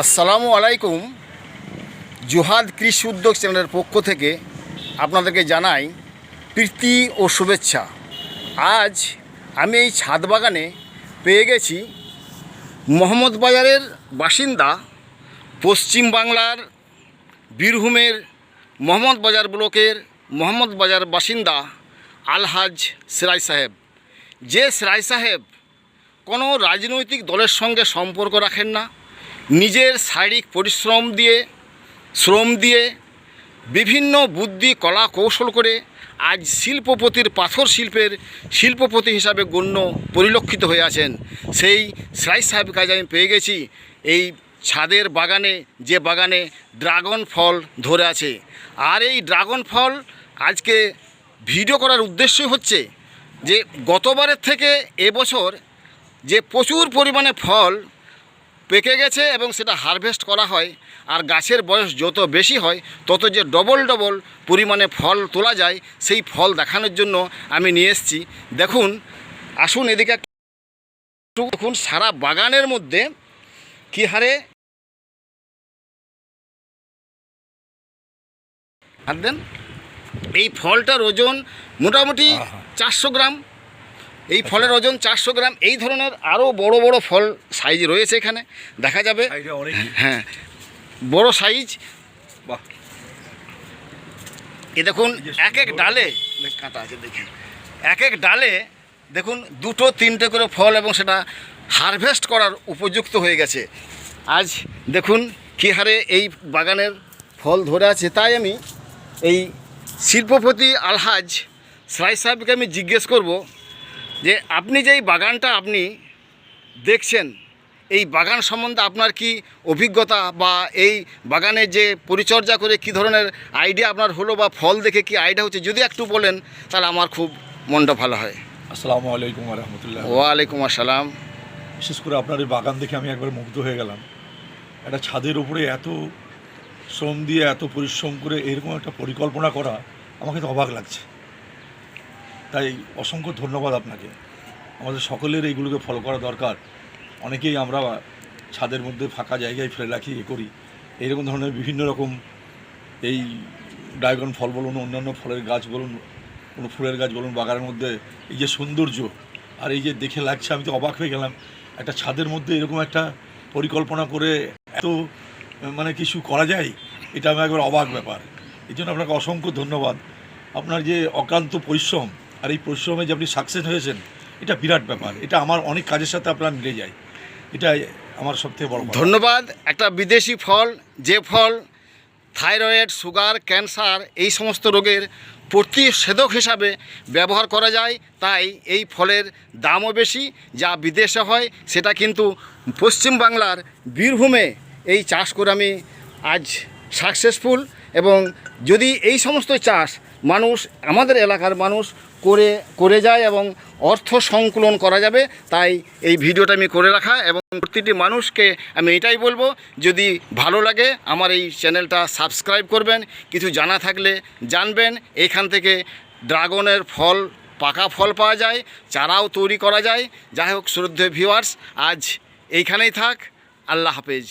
আসসালামু আলাইকুম। জুহাদ কৃষি উদ্যোগ চ্যানেলের পক্ষ থেকে আপনাদেরকে জানাই প্রীতি ও শুভেচ্ছা। আজ আমি এই ছাদ বাগানে পেয়ে গেছি মোহাম্মদ বাজারের বাসিন্দা পশ্চিম বাংলার বীরভূমের মোহাম্মদ বাজার ব্লকের মোহাম্মদ বাজার বাসিন্দা আলহাজ সিরাজ সাহেব। যে সিরাজ সাহেব কোনো রাজনৈতিক দলের সঙ্গে সম্পর্ক রাখেন না নিজের শারীরিক পরিশ্রম দিয়ে, শ্রম দিয়ে বিভিন্ন বুদ্ধি, কলা কৌশল করে আজ শিল্পপতির পাথর শিল্পের শিল্পপতি হিসাবে গণ্য পরিলক্ষিত হয়ে আছেন। সেই সাইজ সাহেব কাজ আমি পেয়ে গেছি। এই ছাদের বাগানে, যে বাগানে ড্রাগন ফল ধরে আছে। আর এই ড্রাগন ফল আজকে ভিডিও করার উদ্দেশ্যই হচ্ছে যে গতবারের থেকে এবছর যে প্রচুর পরিমাণে ফল পেকে গেছে এবং সেটা হারভেস্ট করা হয়। আর গাছের বয়স যত বেশি হয় তত যে ডবল ডবল পরিমাণে ফল তোলা যায় সেই ফল দেখানোর জন্য আমি নিয়ে এসেছি। দেখুন আসুন এদিকে একটু দেখুন সারা বাগানের মধ্যে কী হারে হাত দেন এই ফলটার ওজন মোটামুটি চারশো গ্রাম। এই ফলের ওজন চারশো গ্রাম এই ধরনের আরও বড় বড় ফল সাইজ রয়েছে এখানে। দেখা যাবে। হ্যাঁ বড় সাইজ বাহ। এ দেখুন এক এক ডালে কাঁটা আছে দেখুন। এক এক ডালে দেখুন দুটো তিনটে করে ফল এবং সেটা হারভেস্ট করার উপযুক্ত হয়ে গেছে। আজ দেখুন কী হারে এই বাগানের ফল ধরে আছে। তাই আমি এই শিল্পপতি আলহাজ সাই সাহেবকে আমি জিজ্ঞেস করব যে আপনি যে এই বাগানটা আপনি দেখছেন এই বাগান সম্বন্ধে আপনার কি অভিজ্ঞতা বা এই বাগানে যে পরিচর্যা করে কি ধরনের আইডিয়া আপনার হলো বা ফল দেখে কি আইডিয়া হচ্ছে যদি একটু বলেন তাহলে আমার খুব মনটা ভালো হয়। আসসালামু আলাইকুম রহমতুল্লাহ। ওয়ালাইকুম আসসালাম। বিশেষ করে আপনার এই বাগান দেখে আমি একবার মুগ্ধ হয়ে গেলাম। একটা ছাদের উপরে এত শ্রম দিয়ে এত পরিশ্রম করে এরকম একটা পরিকল্পনা করা আমাকে তো অবাক লাগছে। তাই অসংখ্য ধন্যবাদ আপনাকে। আমাদের সকলের এইগুলোকে ফলো করা দরকার। অনেকেই আমরা ছাদের মধ্যে ফাঁকা জায়গায় ফেলে রাখি, এ করি। এইরকম ধরনের বিভিন্ন রকম এই ড্রাগন ফল বলুন, অন্যান্য ফলের গাছ বলুন, কোনো ফুলের গাছ বলুন, বাগানের মধ্যে এই যে সৌন্দর্য আর এই যে দেখে লাগছে, আমি তো অবাক হয়ে গেলাম। একটা ছাদের মধ্যে এরকম একটা পরিকল্পনা করে এত মানে কিছু করা যায়, এটা আমি একবার অবাক ব্যাপার। এই জন্য আপনাকে অসংখ্য ধন্যবাদ। আপনার যে অক্লান্ত পরিশ্রম আর এই পরিশ্রমে যে আপনি সাকসেস হয়েছেন, এটা বিরাট ব্যাপার। এটা আমার অনেক কাজের সাথে আপনার মিলে যায়। এটা আমার সবথেকে বড় ধন্যবাদ। একটা বিদেশি ফল, যে ফল, থাইরয়েড, সুগার, ক্যান্সার, এই সমস্ত রোগের প্রতিষেধক হিসাবে ব্যবহার করা যায়, তাই এই ফলের দামও বেশি, যা বিদেশে হয়, সেটা কিন্তু পশ্চিমবাংলার বীরভূমে এই চাষ করে আমি আজ সাকসেসফুল এবং যদি এই সমস্ত চাষ মানুষ, আমাদের এলাকার মানুষ করে করে যায় এবং অর্থ সংকুলন করা যাবে, তাই এই ভিডিওটা আমি করে রাখা এবং প্রতিটি মানুষকে আমি এটাই বলব, যদি ভালো লাগে আমার এই চ্যানেলটা সাবস্ক্রাইব করবেন, কিছু জানা থাকলে জানবেন, এখান থেকে ড্রাগনের ফল, পাকা ফল পাওয়া যায়, চারাও তৈরি করা যায়। যাই হোক, শ্রদ্ধেয় ভিউয়ার্স আজ এইখানেই থাক আল্লাহ হাফেজ।